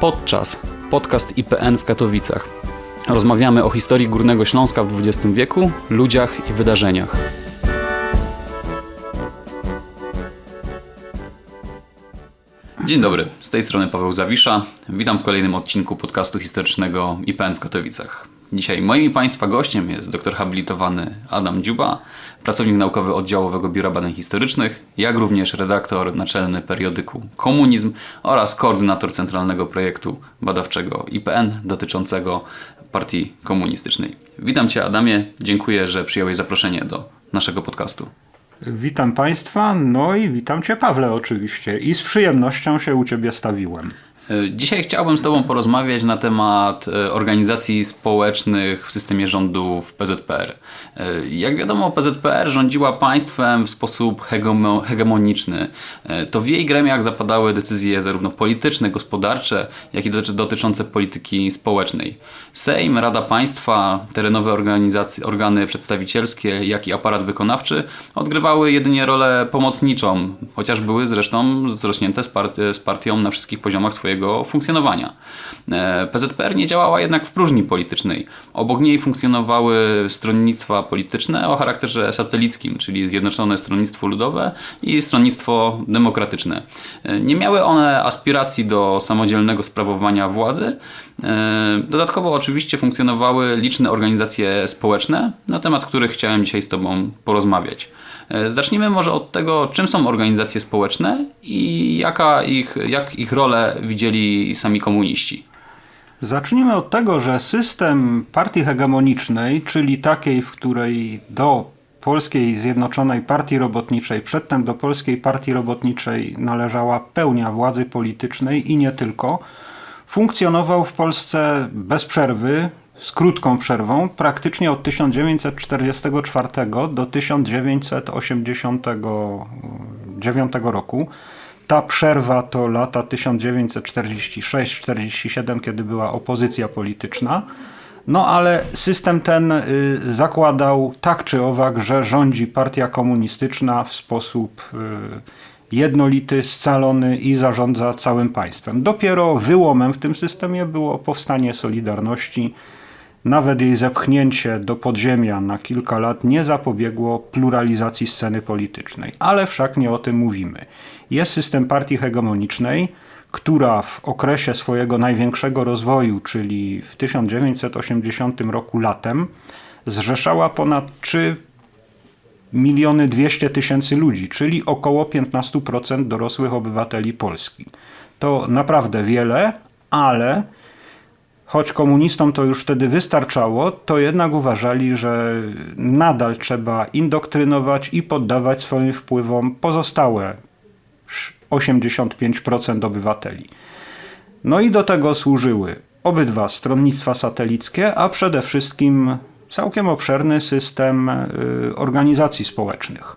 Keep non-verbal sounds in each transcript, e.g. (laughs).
Podczas podcast IPN w Katowicach. Rozmawiamy o historii Górnego Śląska w XX wieku, ludziach i wydarzeniach. Dzień dobry, z tej strony Paweł Zawisza. Witam w kolejnym odcinku podcastu historycznego IPN w Katowicach. Dzisiaj moim i Państwa gościem jest doktor habilitowany Adam Dziuba, pracownik naukowy Oddziałowego Biura Badań Historycznych, jak również redaktor naczelny periodyku Komunizm oraz koordynator centralnego projektu badawczego IPN dotyczącego Partii Komunistycznej. Witam Cię Adamie, dziękuję, że przyjąłeś zaproszenie do naszego podcastu. Witam Państwa, no i witam Cię Pawle oczywiście i z przyjemnością się u Ciebie stawiłem. Dzisiaj chciałbym z Tobą porozmawiać na temat e, organizacji społecznych w systemie rządów PZPR. E, Jak wiadomo, PZPR rządziła państwem w sposób hegemo- hegemoniczny. E, To w jej gremiach zapadały decyzje zarówno polityczne, gospodarcze, jak i doty- dotyczące polityki społecznej. Sejm, Rada Państwa, terenowe organy przedstawicielskie, jak i aparat wykonawczy odgrywały jedynie rolę pomocniczą, chociaż były zresztą zrośnięte z, part- z partią na wszystkich poziomach swojego funkcjonowania. E, PZPR nie działała jednak w próżni politycznej. Obok niej funkcjonowały stronnictwa polityczne o charakterze satelickim, czyli Zjednoczone Stronnictwo Ludowe i Stronnictwo Demokratyczne. E, Nie miały one aspiracji do samodzielnego sprawowania władzy. E, Dodatkowo oczywiście funkcjonowały liczne organizacje społeczne, na temat których chciałem dzisiaj z Tobą porozmawiać. E, Zacznijmy może od tego, czym są organizacje społeczne i jaka ich, jak ich rolę widzieli sami komuniści. Zacznijmy od tego, że system partii hegemonicznej, czyli takiej, w której do Polskiej Zjednoczonej Partii Robotniczej, przedtem do Polskiej Partii Robotniczej należała pełnia władzy politycznej i nie tylko, funkcjonował w Polsce bez przerwy, z krótką przerwą, praktycznie od 1944 do 1989 roku. Ta przerwa to lata 1946-47, kiedy była opozycja polityczna. No ale system ten y, zakładał tak czy owak, że rządzi partia komunistyczna w sposób y, jednolity, scalony i zarządza całym państwem. Dopiero wyłomem w tym systemie było powstanie Solidarności. Nawet jej zepchnięcie do podziemia na kilka lat nie zapobiegło pluralizacji sceny politycznej. Ale wszak nie o tym mówimy. Jest system partii hegemonicznej, która w okresie swojego największego rozwoju, czyli w 1980 roku latem, zrzeszała ponad 3 miliony 200 tysięcy ludzi, czyli około 15% dorosłych obywateli Polski. To naprawdę wiele, ale choć komunistom to już wtedy wystarczało, to jednak uważali, że nadal trzeba indoktrynować i poddawać swoim wpływom pozostałe 85% obywateli. No i do tego służyły obydwa stronnictwa satelickie, a przede wszystkim całkiem obszerny system y, organizacji społecznych.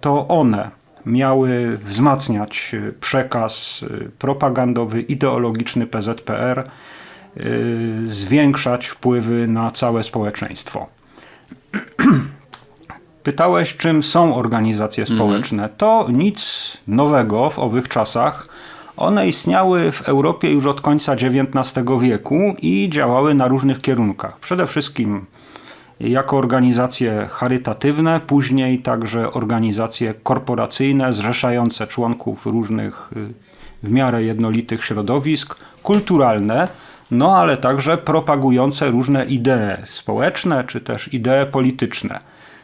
To one miały wzmacniać y, przekaz y, propagandowy, ideologiczny PZPR, zwiększać wpływy na całe społeczeństwo. (clears throat) Pytałeś, czym są organizacje społeczne. To nic nowego w owych czasach. One istniały w Europie już od końca XIX wieku i działały na różnych kierunkach. Przede wszystkim jako organizacje charytatywne, później także organizacje korporacyjne zrzeszające członków różnych y, w miarę jednolitych środowisk, kulturalne, no ale także propagujące różne idee społeczne czy też idee polityczne.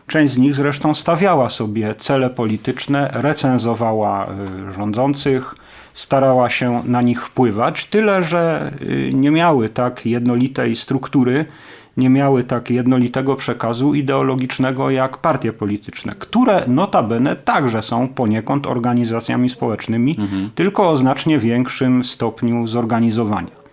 Część z nich zresztą stawiała sobie cele polityczne, recenzowała y, rządzących, starała się na nich wpływać, tyle że y, nie miały tak jednolitej struktury, nie miały tak jednolitego przekazu ideologicznego jak partie polityczne, które notabene także są poniekąd organizacjami społecznymi, tylko o znacznie większym stopniu zorganizowania.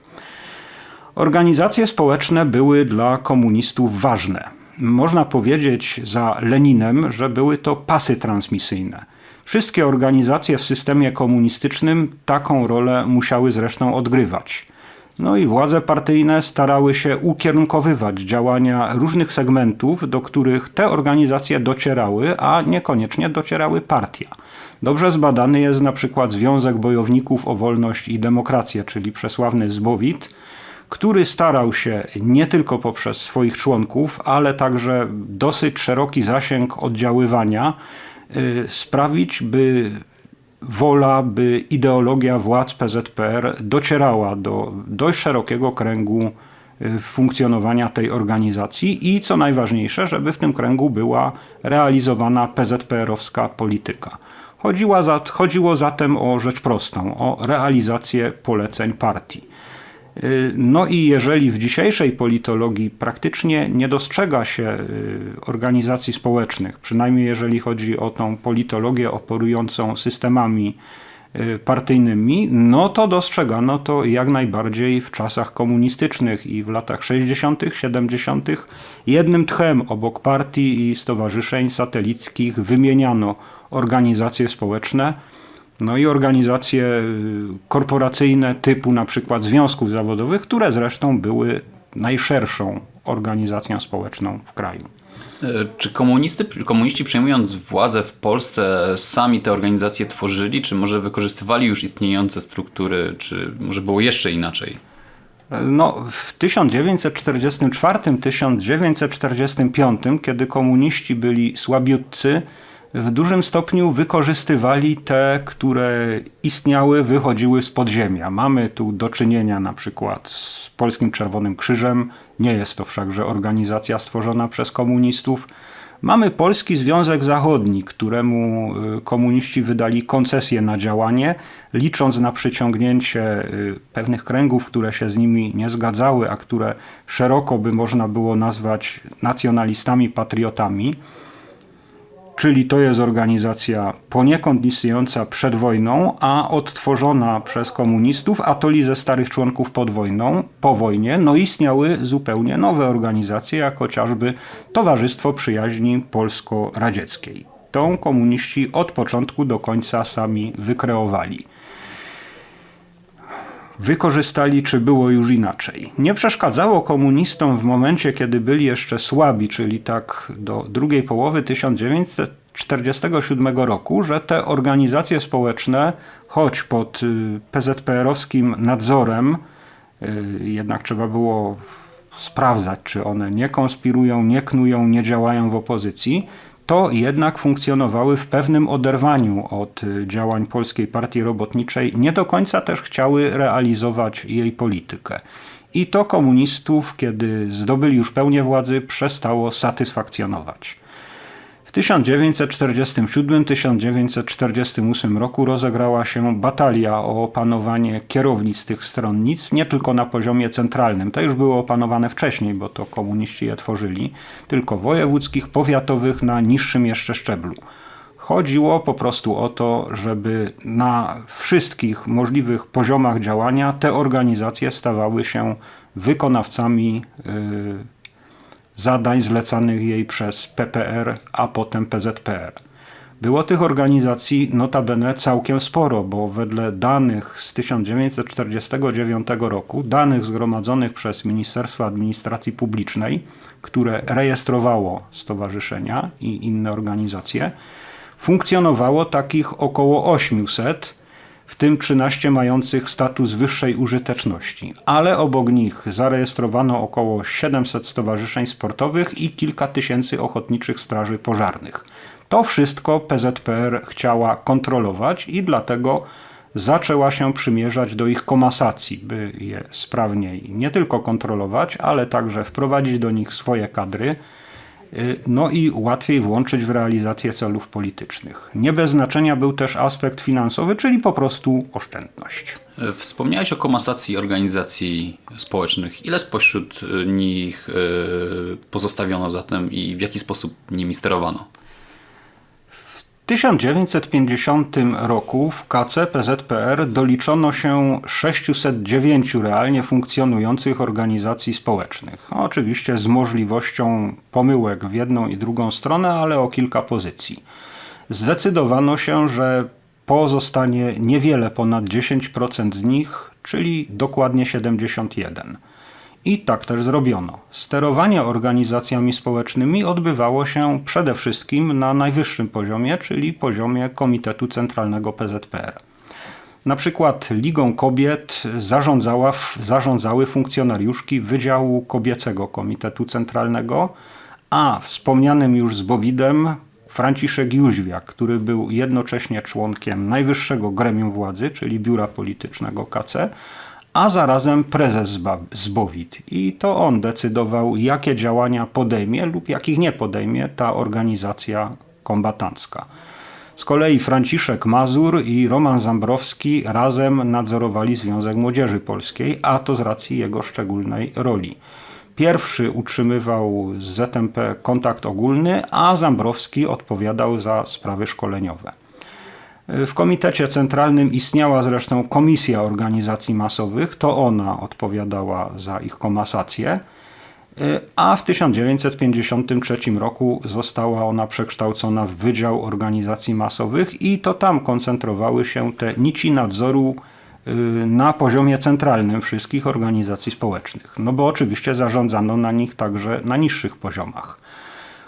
Organizacje społeczne były dla komunistów ważne. Można powiedzieć za Leninem, że były to pasy transmisyjne. Wszystkie organizacje w systemie komunistycznym taką rolę musiały zresztą odgrywać. No i władze partyjne starały się ukierunkowywać działania różnych segmentów, do których te organizacje docierały, a niekoniecznie docierały partia. Dobrze zbadany jest na przykład Związek Bojowników o Wolność i Demokrację, czyli przesławny Zbowit, który starał się nie tylko poprzez swoich członków, ale także dosyć szeroki zasięg oddziaływania y, sprawić, by wola, by ideologia władz PZPR docierała do dość szerokiego kręgu y, funkcjonowania tej organizacji i co najważniejsze, żeby w tym kręgu była realizowana PZPR-owska polityka. Za, chodziło zatem o rzecz prostą, o realizację poleceń partii. Y, No i jeżeli w dzisiejszej politologii praktycznie nie dostrzega się y, organizacji społecznych, przynajmniej jeżeli chodzi o tą politologię operującą systemami y, partyjnymi, no to dostrzegano to jak najbardziej w czasach komunistycznych i w latach 60., 70. jednym tchem obok partii i stowarzyszeń satelickich wymieniano organizacje społeczne, no i organizacje y, korporacyjne typu na przykład związków zawodowych, które zresztą były najszerszą organizacją społeczną w kraju. E, Czy komunisty, komuniści przejmując władzę w Polsce sami te organizacje tworzyli, czy może wykorzystywali już istniejące struktury, czy może było jeszcze inaczej? No, w 1944-1945, kiedy komuniści byli słabiutcy, w dużym stopniu wykorzystywali te, które istniały, wychodziły z podziemia. Mamy tu do czynienia na przykład z Polskim Czerwonym Krzyżem, nie jest to wszakże organizacja stworzona przez komunistów. Mamy Polski Związek Zachodni, któremu y, komuniści wydali koncesję na działanie, licząc na przyciągnięcie y, pewnych kręgów, które się z nimi nie zgadzały, a które szeroko by można było nazwać nacjonalistami, patriotami czyli to jest organizacja poniekąd istniejąca przed wojną, a odtworzona przez komunistów, a to li ze starych członków pod wojną, po wojnie, no istniały zupełnie nowe organizacje, jak chociażby Towarzystwo Przyjaźni Polsko-Radzieckiej. Tą komuniści od początku do końca sami wykreowali wykorzystali, czy było już inaczej. Nie przeszkadzało komunistom w momencie, kiedy byli jeszcze słabi, czyli tak do drugiej połowy 1947 roku, że te organizacje społeczne, choć pod y, PZPR-owskim nadzorem, y, jednak trzeba było sprawdzać, czy one nie konspirują, nie knują, nie działają w opozycji, to jednak funkcjonowały w pewnym oderwaniu od y, działań Polskiej Partii Robotniczej, nie do końca też chciały realizować jej politykę. I to komunistów, kiedy zdobyli już pełnię władzy, przestało satysfakcjonować. W 1947-1948 roku rozegrała się batalia o opanowanie kierownic tych stronnic, nie tylko na poziomie centralnym, to już było opanowane wcześniej, bo to komuniści je tworzyli, tylko wojewódzkich, powiatowych na niższym jeszcze szczeblu. Chodziło po prostu o to, żeby na wszystkich możliwych poziomach działania te organizacje stawały się wykonawcami yy, zadań zlecanych jej przez PPR, a potem PZPR. Było tych organizacji notabene całkiem sporo, bo wedle danych z 1949 roku, danych zgromadzonych przez Ministerstwo Administracji Publicznej, które rejestrowało stowarzyszenia i inne organizacje, funkcjonowało takich około 800, w tym 13 mających status wyższej użyteczności, ale obok nich zarejestrowano około 700 stowarzyszeń sportowych i kilka tysięcy ochotniczych straży pożarnych. To wszystko PZPR chciała kontrolować i dlatego zaczęła się przymierzać do ich komasacji, by je sprawniej nie tylko kontrolować, ale także wprowadzić do nich swoje kadry, no i łatwiej włączyć w realizację celów politycznych. Nie bez znaczenia był też aspekt finansowy, czyli po prostu oszczędność. E, Wspomniałeś o komasacji organizacji społecznych. Ile spośród nich e, pozostawiono zatem i w jaki sposób nimi sterowano? W 1950 roku w KC PZPR doliczono się 609 realnie funkcjonujących organizacji społecznych. Oczywiście z możliwością pomyłek w jedną i drugą stronę, ale o kilka pozycji. Zdecydowano się, że pozostanie niewiele ponad 10% z nich, czyli dokładnie 71. I tak też zrobiono. Sterowanie organizacjami społecznymi odbywało się przede wszystkim na najwyższym poziomie, czyli poziomie Komitetu Centralnego PZPR. Na przykład Ligą Kobiet zarządzała, zarządzały funkcjonariuszki Wydziału Kobiecego Komitetu Centralnego, a wspomnianym już z Bowidem Franciszek Jóźwiak, który był jednocześnie członkiem najwyższego gremium władzy, czyli Biura Politycznego KC, a zarazem prezes Zbowit. I to on decydował, jakie działania podejmie lub jakich nie podejmie ta organizacja kombatancka. Z kolei Franciszek Mazur i Roman Zambrowski razem nadzorowali Związek Młodzieży Polskiej, a to z racji jego szczególnej roli. Pierwszy utrzymywał z ZMP kontakt ogólny, a Zambrowski odpowiadał za sprawy szkoleniowe. W Komitecie Centralnym istniała zresztą Komisja Organizacji Masowych, to ona odpowiadała za ich komasację, a w 1953 roku została ona przekształcona w Wydział Organizacji Masowych i to tam koncentrowały się te nici nadzoru y, na poziomie centralnym wszystkich organizacji społecznych. No bo oczywiście zarządzano na nich także na niższych poziomach.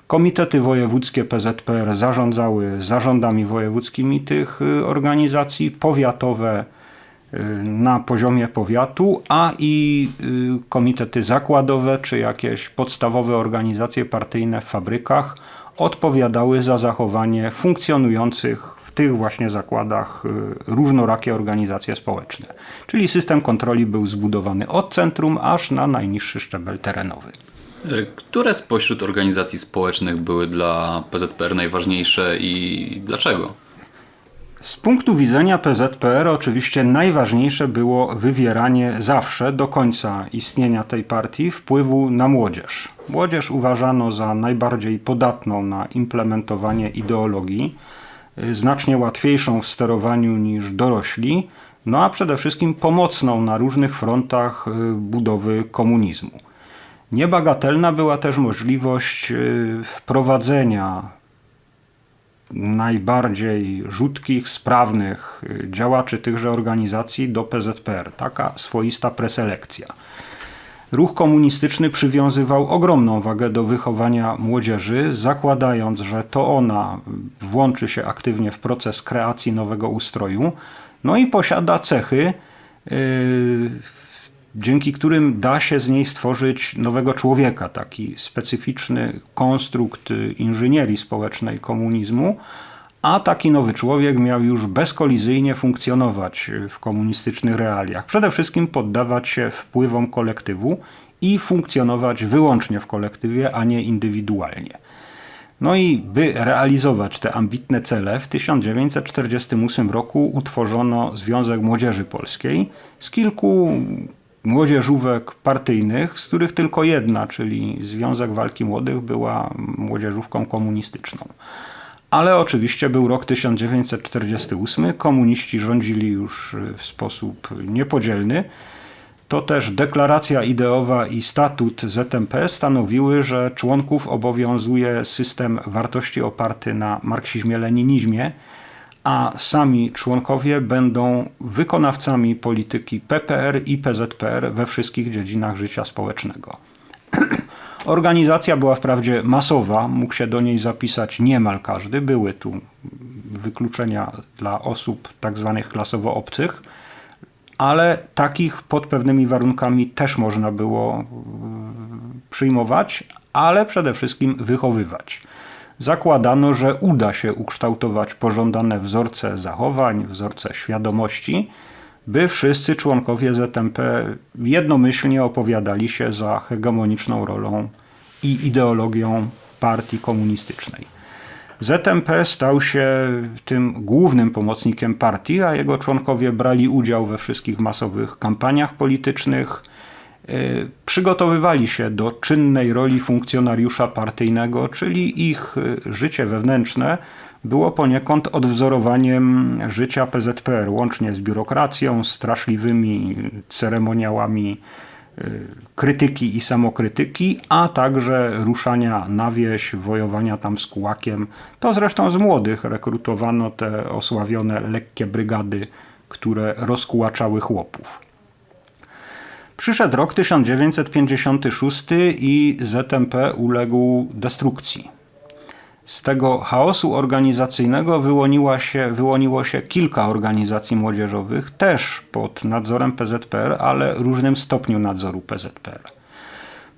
Komitety wojewódzkie PZPR zarządzały zarządami wojewódzkimi tych y, organizacji, powiatowe y, na poziomie powiatu, a i y, komitety zakładowe czy jakieś podstawowe organizacje partyjne w fabrykach odpowiadały za zachowanie funkcjonujących w tych właśnie zakładach różnorakie organizacje społeczne. Czyli system kontroli był zbudowany od centrum aż na najniższy szczebel terenowy. Które spośród organizacji społecznych były dla PZPR najważniejsze i dlaczego? Z punktu widzenia PZPR oczywiście najważniejsze było wywieranie zawsze do końca istnienia tej partii wpływu na młodzież. Młodzież uważano za najbardziej podatną na implementowanie ideologii, y, znacznie łatwiejszą w sterowaniu niż dorośli, no a przede wszystkim pomocną na różnych frontach y, budowy komunizmu. Niebagatelna była też możliwość y, wprowadzenia najbardziej rzutkich, sprawnych y, działaczy tychże organizacji do PZPR. Taka swoista preselekcja. Ruch komunistyczny przywiązywał ogromną wagę do wychowania młodzieży, zakładając, że to ona włączy się aktywnie w proces kreacji nowego ustroju, no i posiada cechy, yy, dzięki którym da się z niej stworzyć nowego człowieka, taki specyficzny konstrukt inżynierii społecznej komunizmu, a taki nowy człowiek miał już bezkolizyjnie funkcjonować w komunistycznych realiach. Przede wszystkim poddawać się wpływom kolektywu i funkcjonować wyłącznie w kolektywie, a nie indywidualnie. No i by realizować te ambitne cele, w 1948 roku utworzono Związek Młodzieży Polskiej z kilku młodzieżówek partyjnych, z których tylko jedna, czyli Związek Walki Młodych, była młodzieżówką komunistyczną. Ale oczywiście był rok 1948, komuniści rządzili już w sposób niepodzielny. To też deklaracja ideowa i statut ZMP stanowiły, że członków obowiązuje system wartości oparty na marksizmie-leninizmie, a sami członkowie będą wykonawcami polityki PPR i PZPR we wszystkich dziedzinach życia społecznego. (clears throat) Organizacja była wprawdzie masowa, mógł się do niej zapisać niemal każdy. Były tu wykluczenia dla osób tak zwanych klasowo obcych, ale takich pod pewnymi warunkami też można było przyjmować, ale przede wszystkim wychowywać zakładano, że uda się ukształtować pożądane wzorce zachowań, wzorce świadomości, by wszyscy członkowie ZMP jednomyślnie opowiadali się za hegemoniczną rolą i ideologią partii komunistycznej. ZMP stał się tym głównym pomocnikiem partii, a jego członkowie brali udział we wszystkich masowych kampaniach politycznych, przygotowywali się do czynnej roli funkcjonariusza partyjnego, czyli ich y, życie wewnętrzne było poniekąd odwzorowaniem życia PZPR, łącznie z biurokracją, straszliwymi ceremoniałami y, krytyki i samokrytyki, a także ruszania na wieś, wojowania tam z kułakiem. To zresztą z młodych rekrutowano te osławione lekkie brygady, które rozkułaczały chłopów. Przyszedł rok 1956 i ZMP uległ destrukcji. Z tego chaosu organizacyjnego wyłoniła się, wyłoniło się kilka organizacji młodzieżowych, też pod nadzorem PZPR, ale różnym stopniu nadzoru PZPR.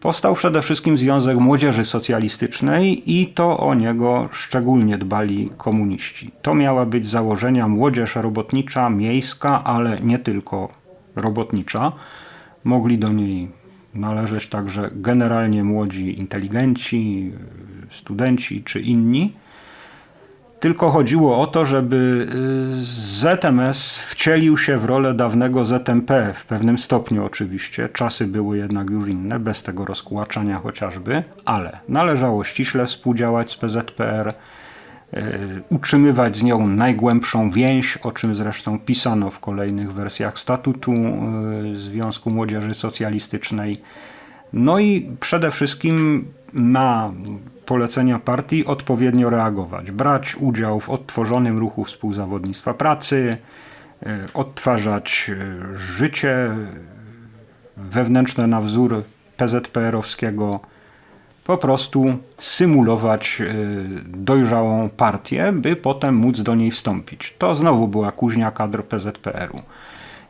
Powstał przede wszystkim Związek Młodzieży Socjalistycznej i to o niego szczególnie dbali komuniści. To miała być założenia młodzież robotnicza, miejska, ale nie tylko robotnicza. Mogli do niej należeć także generalnie młodzi inteligenci, studenci czy inni. Tylko chodziło o to, żeby y, ZMS wcielił się w rolę dawnego ZMP, w pewnym stopniu oczywiście. Czasy były jednak już inne, bez tego rozkłaczania chociażby, ale należało ściśle współdziałać z PZPR, utrzymywać z nią najgłębszą więź, o czym zresztą pisano w kolejnych wersjach statutu y, Związku Młodzieży Socjalistycznej. No i przede wszystkim na polecenia partii odpowiednio reagować, brać udział w odtworzonym ruchu współzawodnictwa pracy, e, odtwarzać e, życie wewnętrzne na wzór PZPR-owskiego, po prostu symulować e, dojrzałą partię, by potem móc do niej wstąpić. To znowu była kuźnia kadr PZPR-u.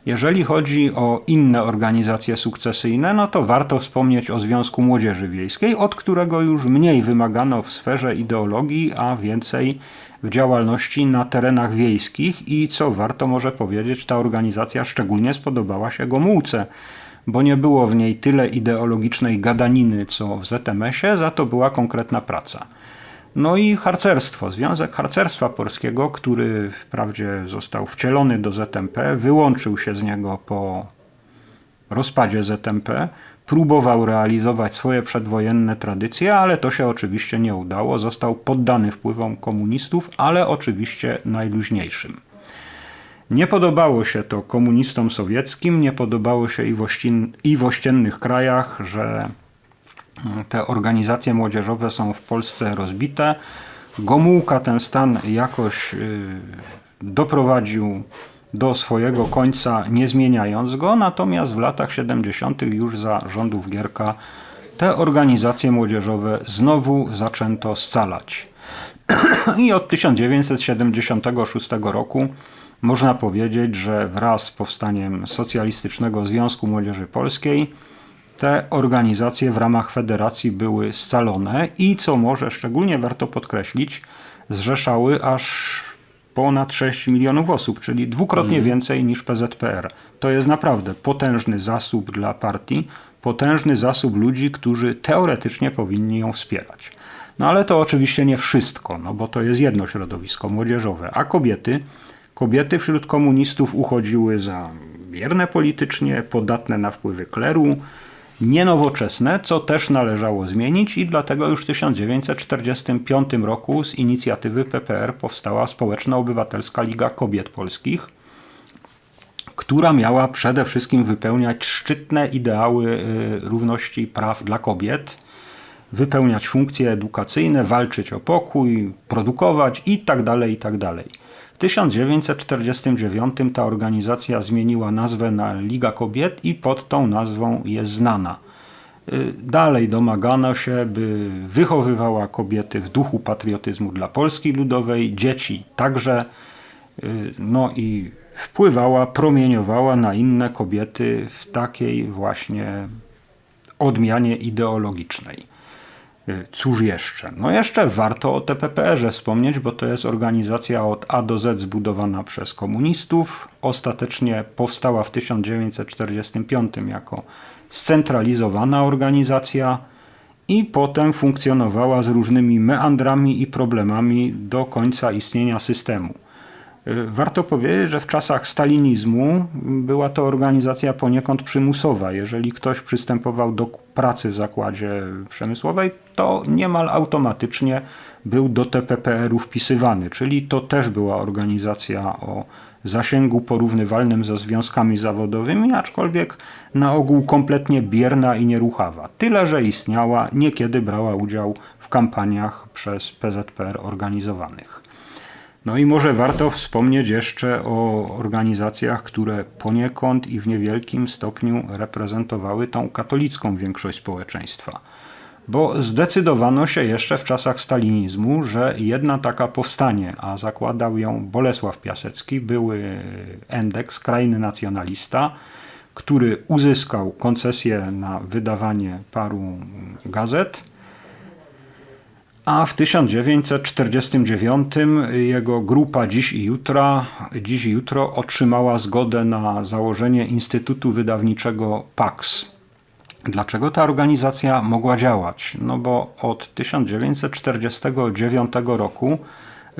Jeżeli chodzi o inne organizacje sukcesyjne, no to warto wspomnieć o Związku Młodzieży Wiejskiej, od którego już mniej wymagano w sferze ideologii, a więcej w działalności na terenach wiejskich i co warto może powiedzieć, ta organizacja szczególnie spodobała się Gomułce, bo nie było w niej tyle ideologicznej gadaniny co w ZMS-ie, za to była konkretna praca. No i harcerstwo, Związek Harcerstwa Polskiego, który wprawdzie został wcielony do ZMP, wyłączył się z niego po rozpadzie ZMP, próbował realizować swoje przedwojenne tradycje, ale to się oczywiście nie udało. Został poddany wpływom komunistów, ale oczywiście najluźniejszym. Nie podobało się to komunistom sowieckim, nie podobało się i w, i w ościennych krajach, że te organizacje młodzieżowe są w Polsce rozbite. Gomułka ten stan jakoś y, doprowadził do swojego końca, nie zmieniając go, natomiast w latach 70. już za rządów Gierka te organizacje młodzieżowe znowu zaczęto scalać. (clears throat) I od 1976 roku można powiedzieć, że wraz z powstaniem Socjalistycznego Związku Młodzieży Polskiej te organizacje w ramach federacji były scalone i co może szczególnie warto podkreślić, zrzeszały aż ponad 6 milionów osób, czyli dwukrotnie Mhm. więcej niż PZPR. To jest naprawdę potężny zasób dla partii, potężny zasób ludzi, którzy teoretycznie powinni ją wspierać. No ale to oczywiście nie wszystko, no bo to jest jedno środowisko młodzieżowe, a kobiety, kobiety wśród komunistów uchodziły za bierne politycznie, podatne na wpływy kleru, nienowoczesne, co też należało zmienić i dlatego już w 1945 roku z inicjatywy PPR powstała Społeczno-Obywatelska Liga Kobiet Polskich, która miała przede wszystkim wypełniać szczytne ideały y, równości praw dla kobiet, wypełniać funkcje edukacyjne, walczyć o pokój, produkować itd. itd. W 1949 ta organizacja zmieniła nazwę na Liga Kobiet i pod tą nazwą jest znana. Y, Dalej domagano się, by wychowywała kobiety w duchu patriotyzmu dla Polski Ludowej, dzieci także, y, no i wpływała, promieniowała na inne kobiety w takiej właśnie odmianie ideologicznej. Y, Cóż jeszcze? No jeszcze warto o TPPR-ze wspomnieć, bo to jest organizacja od A do Z zbudowana przez komunistów. Ostatecznie powstała w 1945 jako scentralizowana organizacja i potem funkcjonowała z różnymi meandrami i problemami do końca istnienia systemu. Y, Warto powiedzieć, że w czasach stalinizmu była to organizacja poniekąd przymusowa. Jeżeli ktoś przystępował do pracy w zakładzie przemysłowej, to niemal automatycznie był do TPPR-u wpisywany, czyli to też była organizacja o zasięgu porównywalnym ze związkami zawodowymi, aczkolwiek na ogół kompletnie bierna i nieruchawa. Tyle, że istniała, niekiedy brała udział w kampaniach przez PZPR organizowanych. No i może warto wspomnieć jeszcze o organizacjach, które poniekąd i w niewielkim stopniu reprezentowały tą katolicką większość społeczeństwa. Bo zdecydowano się jeszcze w czasach stalinizmu, że jedna taka powstanie, a zakładał ją Bolesław Piasecki, były endeks, skrajny nacjonalista, który uzyskał koncesję na wydawanie paru gazet, a w 1949 jego grupa Dziś i Jutra, Dziś i Jutro otrzymała zgodę na założenie Instytutu Wydawniczego PAX. Dlaczego ta organizacja mogła działać? No bo od 1949 roku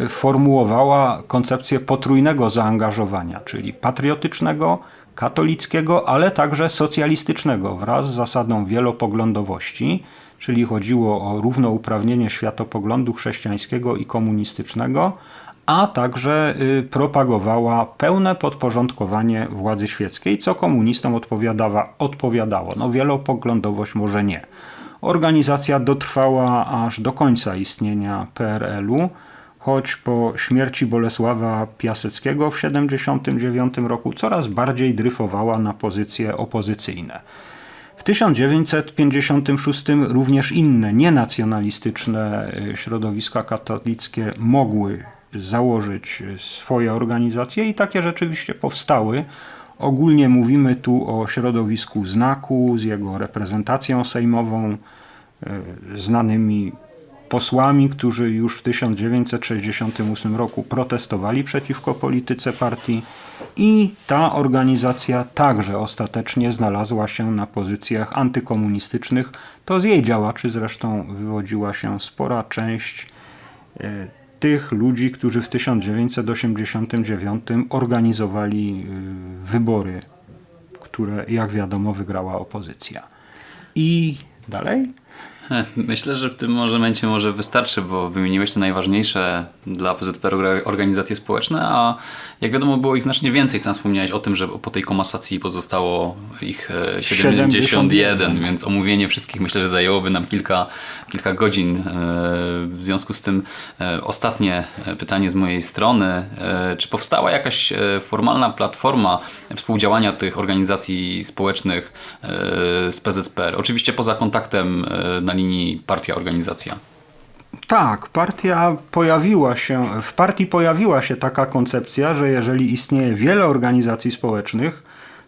formułowała koncepcję potrójnego zaangażowania, czyli patriotycznego, katolickiego, ale także socjalistycznego wraz z zasadą wielopoglądowości, czyli chodziło o równouprawnienie światopoglądu chrześcijańskiego i komunistycznego, a także y, propagowała pełne podporządkowanie władzy świeckiej, co komunistom odpowiadała, odpowiadało. No wielopoglądowość może nie. Organizacja dotrwała aż do końca istnienia PRL-u, choć po śmierci Bolesława Piaseckiego w 1979 roku coraz bardziej dryfowała na pozycje opozycyjne. W 1956 również inne nienacjonalistyczne y, środowiska katolickie mogły założyć swoje organizacje i takie rzeczywiście powstały. Ogólnie mówimy tu o środowisku znaku z jego reprezentacją sejmową, y, znanymi posłami, którzy już w 1968 roku protestowali przeciwko polityce partii i ta organizacja także ostatecznie znalazła się na pozycjach antykomunistycznych. To z jej działaczy zresztą wywodziła się spora część e, tych ludzi, którzy w 1989 organizowali e, wybory, które jak wiadomo wygrała opozycja. I dalej? (laughs) Myślę, że w tym momencie może wystarczy, bo wymieniłeś te najważniejsze dla PZPR organizacje społeczne, a jak wiadomo było ich znacznie więcej. Sam wspomniałeś o tym, że po tej komasacji pozostało ich 71, 71, więc omówienie wszystkich myślę, że zajęłoby nam kilka, kilka godzin. E, w związku z tym e, ostatnie pytanie z mojej strony. Czy powstała jakaś formalna platforma współdziałania tych organizacji społecznych z PZPR? Oczywiście poza kontaktem na linii partia-organizacja. Tak, partia pojawiła się, w partii pojawiła się taka koncepcja, że jeżeli istnieje wiele organizacji społecznych,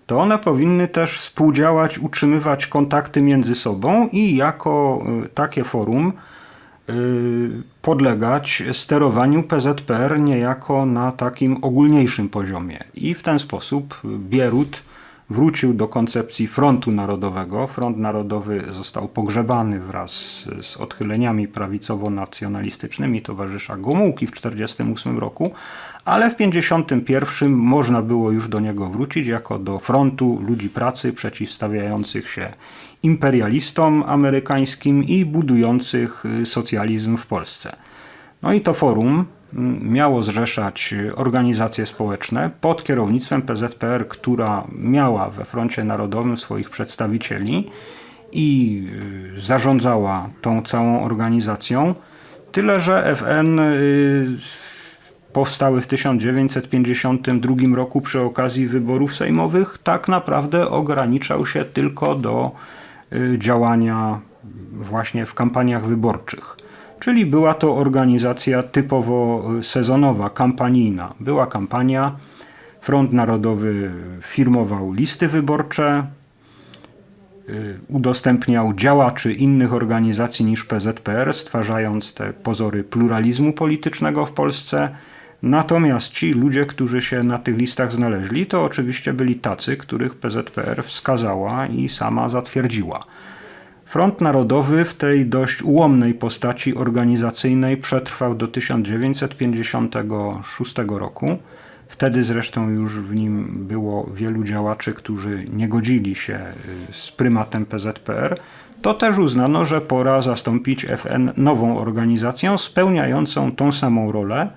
to one powinny też współdziałać, utrzymywać kontakty między sobą i jako y, takie forum y, podlegać sterowaniu PZPR niejako na takim ogólniejszym poziomie. I w ten sposób Bierut wrócił do koncepcji frontu narodowego. Front narodowy został pogrzebany wraz z odchyleniami prawicowo-nacjonalistycznymi towarzysza Gomułki w 1948 roku, ale w 1951 można było już do niego wrócić jako do frontu ludzi pracy przeciwstawiających się imperialistom amerykańskim i budujących socjalizm w Polsce. No i to forum miało zrzeszać organizacje społeczne pod kierownictwem PZPR, która miała we Froncie Narodowym swoich przedstawicieli i y, zarządzała tą całą organizacją. Tyle, że FN y, powstały w 1952 roku przy okazji wyborów sejmowych, tak naprawdę ograniczał się tylko do y, działania właśnie w kampaniach wyborczych czyli była to organizacja typowo sezonowa, kampanijna. Była kampania, Front Narodowy firmował listy wyborcze, y, udostępniał działaczy innych organizacji niż PZPR, stwarzając te pozory pluralizmu politycznego w Polsce. Natomiast ci ludzie, którzy się na tych listach znaleźli, to oczywiście byli tacy, których PZPR wskazała i sama zatwierdziła. Front Narodowy w tej dość ułomnej postaci organizacyjnej przetrwał do 1956 roku. Wtedy zresztą już w nim było wielu działaczy, którzy nie godzili się y, z prymatem PZPR. To też uznano, że pora zastąpić FN nową organizacją spełniającą tą samą rolę,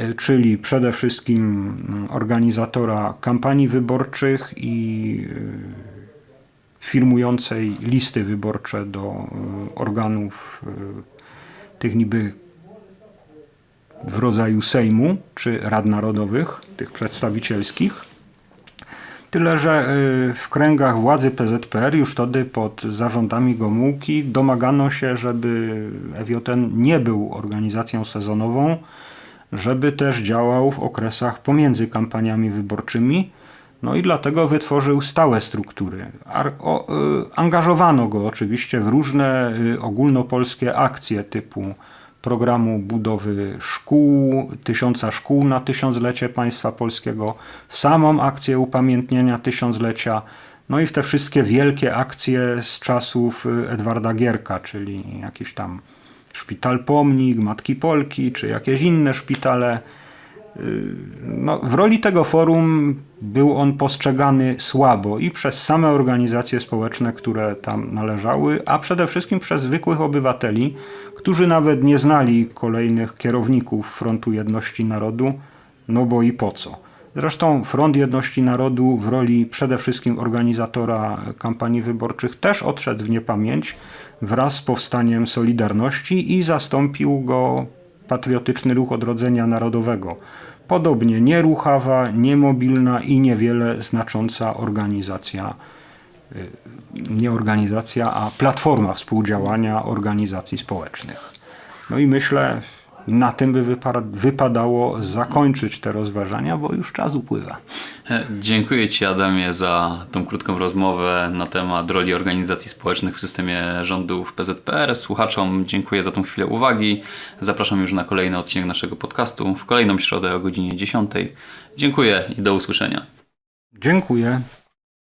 y, czyli przede wszystkim y, organizatora kampanii wyborczych i firmującej listy wyborcze do e, organów e, tych niby w rodzaju Sejmu czy Rad Narodowych, tych przedstawicielskich. Tyle, że y, w kręgach władzy PZPR już wtedy pod zarządami Gomułki domagano się, żeby EWTN nie był organizacją sezonową, żeby też działał w okresach pomiędzy kampaniami wyborczymi. No i dlatego wytworzył stałe struktury. Y, angażowano go oczywiście w różne y, ogólnopolskie akcje typu programu budowy szkół, tysiąca szkół na tysiąclecie państwa polskiego, w samą akcję upamiętnienia tysiąclecia, no i w te wszystkie wielkie akcje z czasów y, Edwarda Gierka, czyli jakiś tam szpital Pomnik, Matki Polki, czy jakieś inne szpitale. No, w roli tego forum był on postrzegany słabo i przez same organizacje społeczne, które tam należały, a przede wszystkim przez zwykłych obywateli, którzy nawet nie znali kolejnych kierowników Frontu Jedności Narodu, no bo i po co. Zresztą Front Jedności Narodu w roli przede wszystkim organizatora kampanii wyborczych też odszedł w niepamięć wraz z powstaniem Solidarności i zastąpił go patriotyczny ruch odrodzenia narodowego. Podobnie nieruchawa, niemobilna i niewiele znacząca organizacja, y, nie organizacja, a platforma współdziałania organizacji społecznych. No i myślę, na tym by wypa- wypadało zakończyć te rozważania, bo już czas upływa. E, Dziękuję Ci, Adamie, za tą krótką rozmowę na temat roli organizacji społecznych w systemie rządów PZPR. Słuchaczom dziękuję za tą chwilę uwagi. Zapraszam już na kolejny odcinek naszego podcastu w kolejną środę o godzinie 10. Dziękuję i do usłyszenia. Dziękuję.